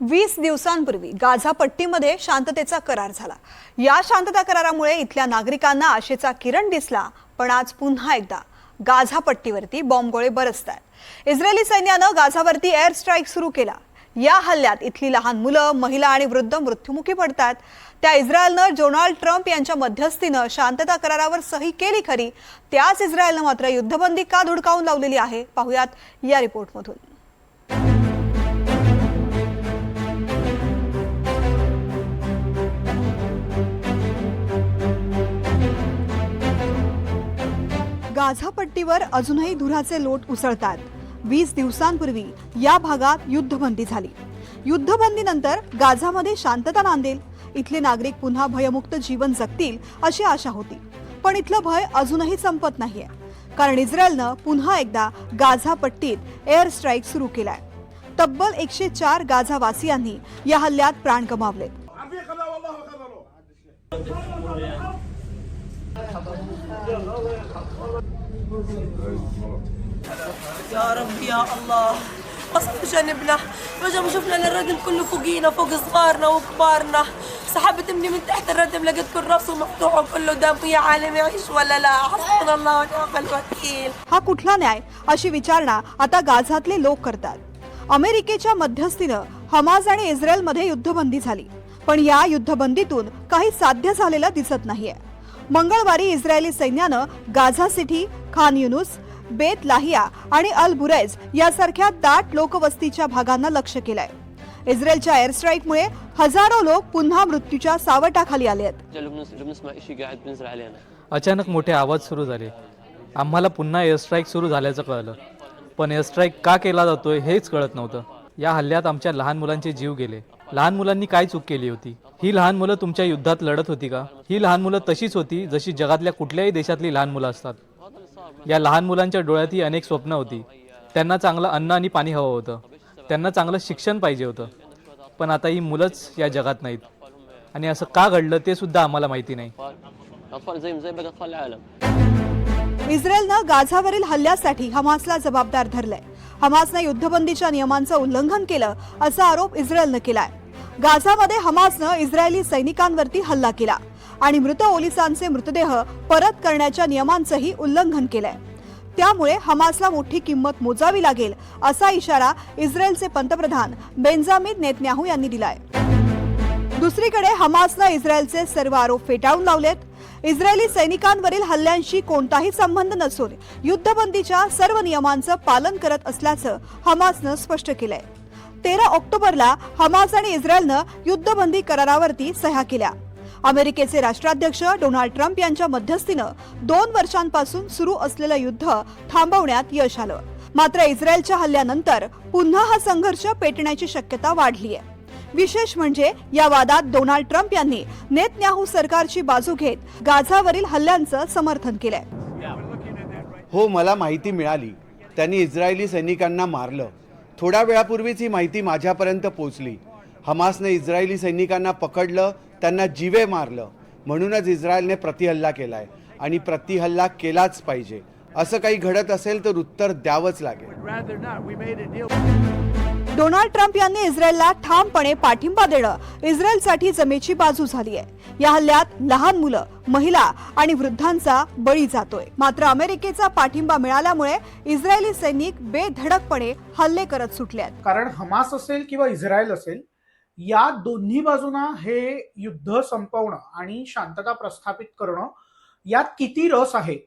वीस दिवसांपूर्वी गाझा पट्टीमध्ये शांततेचा करार झाला. या शांतता करारामुळे इथल्या नागरिकांना आशेचा किरण दिसला पण आज पुन्हा एकदा गाझा पट्टीवरती बॉम्बगोळे बरसत आहेत इस्रायली सैन्यानं गाझावरती एअर स्ट्राईक सुरू केला. या हल्ल्यात इथली लहान मुलं महिला आणि वृद्ध मृत्युमुखी पडतात. त्या इस्रायलनं डोनाल्ड ट्रम्प यांच्या मध्यस्थीनं शांतता करारावर सही केली खरी त्याच इस्रायलनं मात्र युद्धबंदी का धुडकावून लावलेली आहे? पाहुयात या रिपोर्टमधून. गाझा पट्टीवर अजूनही धुराचे लोट उसळतात. वीस दिवसांपूर्वी या भागात युद्धबंदी झाली. युद्धबंदीनंतर गाझामध्ये शांतता नांदेल. इथले नागरिक पुन्हा भयमुक्त जीवन जगतील अशी आशा होती. पण इथलं भय अजूनही संपत नाहीये. कारण इस्रायलनं पुन्हा एकदा गाझा पट्टीत एअर स्ट्राईक सुरू केलाय. तब्बल एकशे चार गाझावासियांनी या हल्ल्यात प्राण गमावलेत عارفين خذها والله خذها يا رب يا الله قصف جنبنا رجع شفنا الردم كله فوقينا فوق صغارنا وكبارنا سحبت مني من تحت الردم لقيت كل راسه مفتوح وكله دم يا عالم يعيش ولا لا حسبنا الله ونعم الوكيل हा कुठला न्याय अशी विचारणा आता गाझातले लोक करतात अमेरिकेच्या मध्यस्थीनं हमास आणि इस्रायलमध्ये युद्धबंदी झाली पण या युद्धबंदीतून काही साध्य झालेलं दिसत नाहीये मंगळवारी इस्रायली सैन्यानं गाझा सिटी खान युनुस बेत लाहिया आणि अल बुरेज यासारख्या दाट लोकवस्तीच्या भागांना लक्ष केलंय. इस्रायलच्या एअर स्ट्राईकमुळे हजारो लोक पुन्हा मृत्यूच्या सावटाखाली आले आहेत. अचानक मोठे आवाज सुरू झाले. आम्हाला पुन्हा एअर स्ट्राईक सुरू झाल्याचं कळलं. पण एअर स्ट्राईक का केला जातोय हेच कळत नव्हतं. या हल्ल्यात आमच्या लहान मुलांचे जीव गेले. लहान मुलांनी काय चूक केली होती? ही लहान मुलं तुमच्या युद्धात लढत होती का? ही लहान मुलं तशीच होती जशी जगातल्या कुठल्याही देशातली लहान मुलं असतात. या लहान मुलांच्या डोळ्यातही अनेक स्वप्न होती. त्यांना चांगलं अन्न आणि पाणी हवं होतं. त्यांना चांगलं शिक्षण पाहिजे होतं. पण आता ही मुलंच या जगात नाहीत. आणि असं का घडलं ते सुद्धा आम्हाला माहिती नाही. इस्रायलनं गाझावरील हल्ल्यासाठी हमासला जबाबदार धरलाय. हमासनं युद्धबंदीच्या नियमांचं उल्लंघन केलं असा आरोप इस्रायलनं केलाय. गाझामध्ये हमासनं इस्रायली सैनिकांवरती हल्ला केला आणि मृत ओलिसांचे मृतदेह परत करण्याच्या नियमांचंही उल्लंघन केलंय. त्यामुळे हमासला मोठी किंमत मोजावी लागेल असा इशारा इस्रायलचे पंतप्रधान बेंजामिन नेतन्याहू यांनी दिलाय. दुसरीकडे हमासनं इस्रायलचे सर्व आरोप फेटाळून लावलेत. इस्रायली सैनिकांवरील हल्ल्यांशी कोणताही संबंध नसून युद्धबंदीच्या सर्व नियमांचं पालन करत असल्याचं हमासनं स्पष्ट केलंय. तेरा ऑक्टोबरला हमास आणि इस्रायलनं युद्धबंदी करारावरती सह्या केल्या. अमेरिकेचे राष्ट्राध्यक्ष डोनाल्ड ट्रम्प यांच्या मध्यस्थीनं दोन वर्षांपासून सुरू असलेलं युद्ध थांबवण्यात यश आलं. मात्र इस्रायलच्या हल्ल्यानंतर पुन्हा हा संघर्ष पेटण्याची शक्यता वाढली आहे विशेष म्हणजे या वादात डोनाल्ड ट्रम्प यांनी नेतन्याहू सरकारची बाजू घेत गाझावरील हल्ल्यांचं समर्थन केलंय. हो मला माहिती मिळाली. त्यांनी इस्रायली सैनिकांना मारलं. थोड्या वेळापूर्वीच ही माहिती माझ्यापर्यंत पोचली हमासने इस्रायली सैनिकांना पकडलं त्यांना जीवे मारलं. म्हणूनच इस्रायलने प्रतिहल्ला केलाय. आणि प्रतिहल्ला केलाच पाहिजे. असं काही घडत असेल तर उत्तर द्यावंच लागेल. डोनाल्ड ट्रम्प यांनी इस्रायलला ठामपणे पाठिंबा देणं इस्रायलसाठी जमेची बाजू झाली आहे. या हल्ल्यात लहान मुलं महिला आणि वृद्धांचा बळी जातोय. मात्र अमेरिकेचा पाठिंबा मिळाल्यामुळे इस्रायली सैनिक बेधडकपणे हल्ले करत सुटले आहेत. कारण हमास असेल किंवा इस्रायल असेल या दोन्ही बाजूंना हे युद्ध संपवणं आणि शांतता प्रस्थापित करणं यात किती रस आहे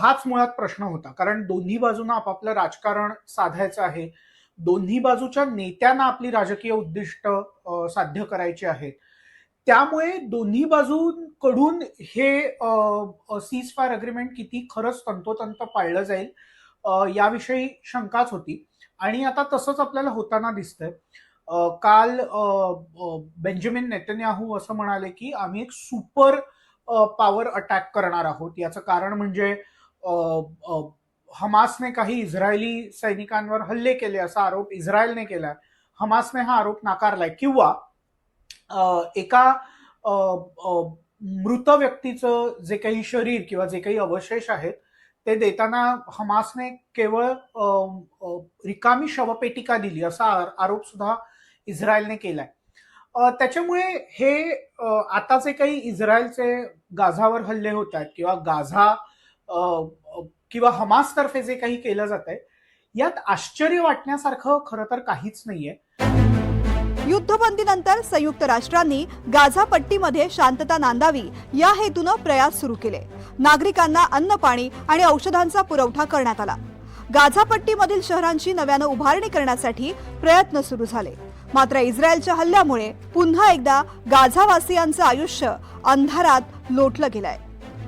हाच मुळात प्रश्न होता. कारण दोन्ही बाजूंना आपापलं राजकारण साधायचं आहे. दोन्ही बाजूच्या नेत्यांना आपली राजकीय उद्दिष्ट साध्य करायची आहेत. त्यामुळे दोन्ही बाजूंकडून हे सीज फायर अग्रीमेंट किती खरंच तंतोतंत पाळलं जाईल याविषयी शंकाच होती. आणि आता तसंच आपल्याला होताना दिसतंय. काल बेंजामिन नेतन्याहू असं म्हणाले की आम्ही एक सुपर पॉवर अटॅक करणार आहोत. याचं कारण म्हणजे हमासने काही इस्रायली सैनिकांवर हल्ले केले असा आरोप इस्रायलने केलाय. हमासने हा आरोप नाकारलाय. किंवा एका मृत व्यक्तीचं जे काही शरीर किंवा जे काही अवशेष आहेत ते देताना हमासने केवळ रिकामी शवपेटिका दिली असा आरोप सुद्धा इस्रायलने केलाय. त्याच्यामुळे हे आता जे काही इस्रायलचे गाझावर हल्ले होत आहेत किंवा गाझा किंवा हमास तर्फे जे काही केलं जात आहे यात आश्चर्य वाटण्यासारखं खरं तर काहीच नाहीये. युद्धबंदीनंतर संयुक्त राष्ट्रांनी गाझा पट्टीमध्ये शांतता नांदावी या हेतूनं प्रयास सुरू केले. नागरिकांना अन्न पाणी आणि औषधांचा पुरवठा करण्यात आला. गाझा पट्टीमधील शहरांची नव्यानं उभारणी करण्यासाठी प्रयत्न सुरू झाले. मात्र इस्रायलच्या हल्ल्यामुळे पुन्हा एकदा गाझावासियांचं आयुष्य अंधारात लोटलं गेलंय.